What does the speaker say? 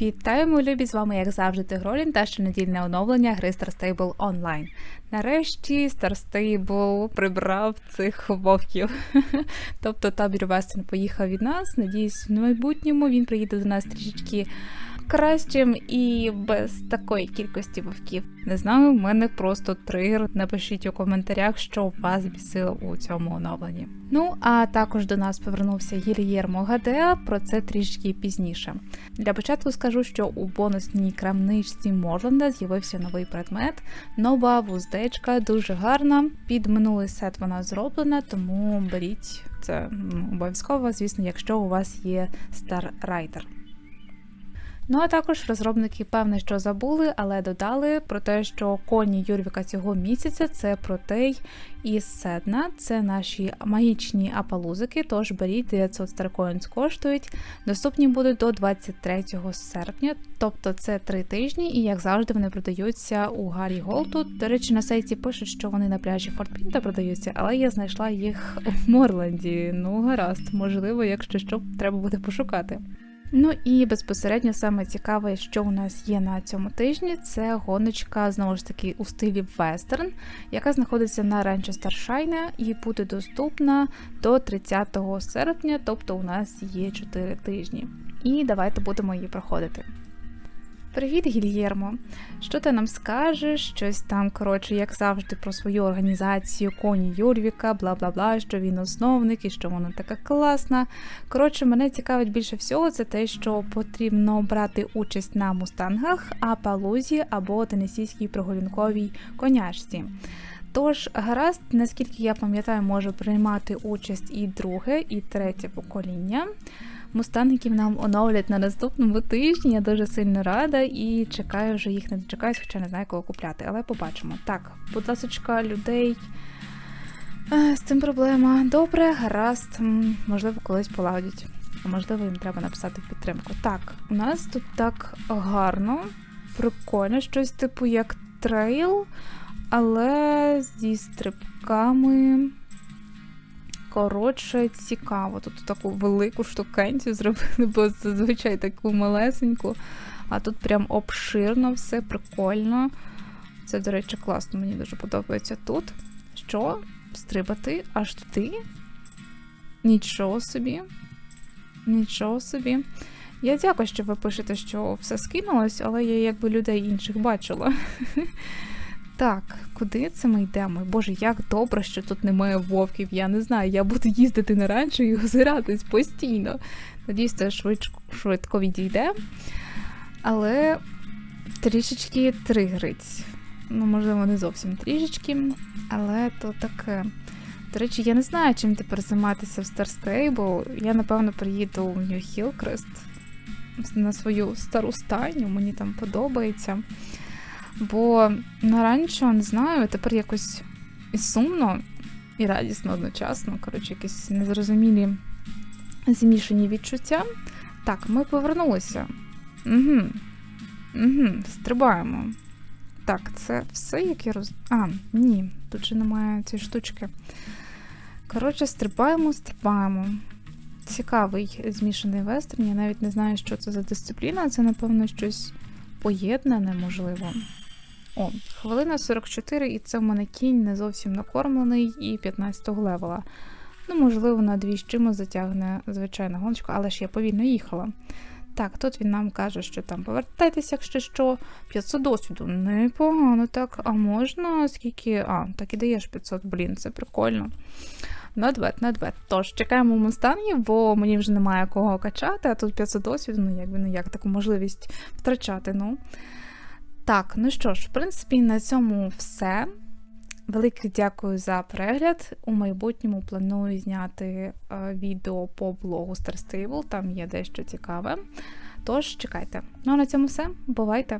Вітаю, мої любі! З вами, як завжди, Тигролін та щонедільне оновлення гри Star Stable Online. Нарешті Star Stable прибрав цих вовків. тобто табір Вестен поїхав від нас. Надіюсь, в майбутньому він приїде до нас трішечки кращим і без такої кількості вовків. Не знаю, в мене просто тригер. Напишіть у коментарях, що вас бісило у цьому оновленні. Ну а також до нас повернувся Гільєрмо Гадеа, про це трішки пізніше. Для початку скажу, що у бонусній крамничці Морленда з'явився новий предмет, нова вуздечка, дуже гарна. Під минулий сет вона зроблена, тому беріть це ну, обов'язково, звісно, якщо у вас є Star Rider. Ну а також розробники певне, що забули, але додали про те, що коні Юрвіка цього місяця це протей і седна. Це наші магічні апалузики, тож беріть 900 старкоїнс коштують. Доступні будуть до 23 серпня, тобто це три тижні, і як завжди вони продаються у Гаррі Голту. До речі, на сайті пишуть, що вони на пляжі Фортпінта продаються, але я знайшла їх у Морленді. Ну гаразд, можливо, якщо що, треба буде пошукати. Ну і безпосередньо саме цікаве, що у нас є на цьому тижні, це гоночка знову ж таки у стилі вестерн, яка знаходиться на Ранчо Старшайна і буде доступна до 30 серпня, тобто у нас є 4 тижні. І давайте будемо її проходити. Привіт, Гільєрмо! Що ти нам скажеш? Щось там, коротше, як завжди, про свою організацію Коні Юрвіка, бла бла бла, що він основник і що вона така класна. Коротше, мене цікавить більше всього, це те, що потрібно брати участь на мустангах, апалузі або тенесійській прогулянковій коняшці. Тож, гаразд, наскільки я пам'ятаю, може приймати участь і друге, і третє покоління. Мустангів нам оновлять на наступному тижні. Я дуже сильно рада і чекаю вже їх не дочекаюсь, хоча не знаю, кого купляти. Але побачимо. Так, будь ласка, людей. Е, з цим проблема. Добре, гаразд, можливо, колись полагодять. А можливо, їм треба написати в підтримку. Так, у нас тут так гарно, прикольно, щось типу як трейл, але зі стрибками. Коротше, цікаво. Тут таку велику штукенцію зробили, бо зазвичай таку малесеньку. А тут прям обширно все, прикольно. Це, до речі, класно, мені дуже подобається тут. Що? Стрибати аж туди? Нічого собі. Нічого собі. Я дякую, що ви пишете, що все скинулось, але я якби людей інших бачила. Так, куди це ми йдемо? Боже, як добре, що тут немає вовків. Я не знаю, я буду їздити на ранчо і озиратись постійно. Надіюсь, це швидко, швидко відійде. Але трішечки тригрить. Ну, можливо, не зовсім трішечки, але то таке. До речі, я не знаю, чим тепер займатися в Star Stable. Я, напевно, приїду в New Hillcrest на свою стару стайню, мені там подобається. Бо на ранчо, не знаю, тепер якось і сумно, і радісно одночасно. Коротше, якісь незрозумілі змішані відчуття. Так, ми повернулися. Угу. Угу, Стрибаємо. Так, це все, як я роз. А, ні, тут же немає цієї штучки. Коротше, стрибаємо, стрибаємо. Цікавий змішаний вестерн. Я навіть не знаю, що це за дисципліна. Це, напевно, щось поєднане, можливо. О, хвилина 44, і це в мене кінь не зовсім накормлений і 15 го левела. Ну, можливо, на дві з чимось затягне звичайна гоночка, але ж я повільно їхала. Так, тут він нам каже, що там повертайтеся, якщо що, 500 досвіду. Непогано так. А можна скільки. А, так і даєш 500, блін, це прикольно. Надвет, надвет. Тож, чекаємо мустангів, бо мені вже немає кого качати, а тут 500 досвіду, ну якби ну як таку можливість втрачати. ну. Так, ну що ж, в принципі, на цьому все. Велике дякую за перегляд. У майбутньому планую зняти е, відео по блогу Star Stable, там є дещо цікаве. Тож, чекайте. Ну а на цьому все. Бувайте!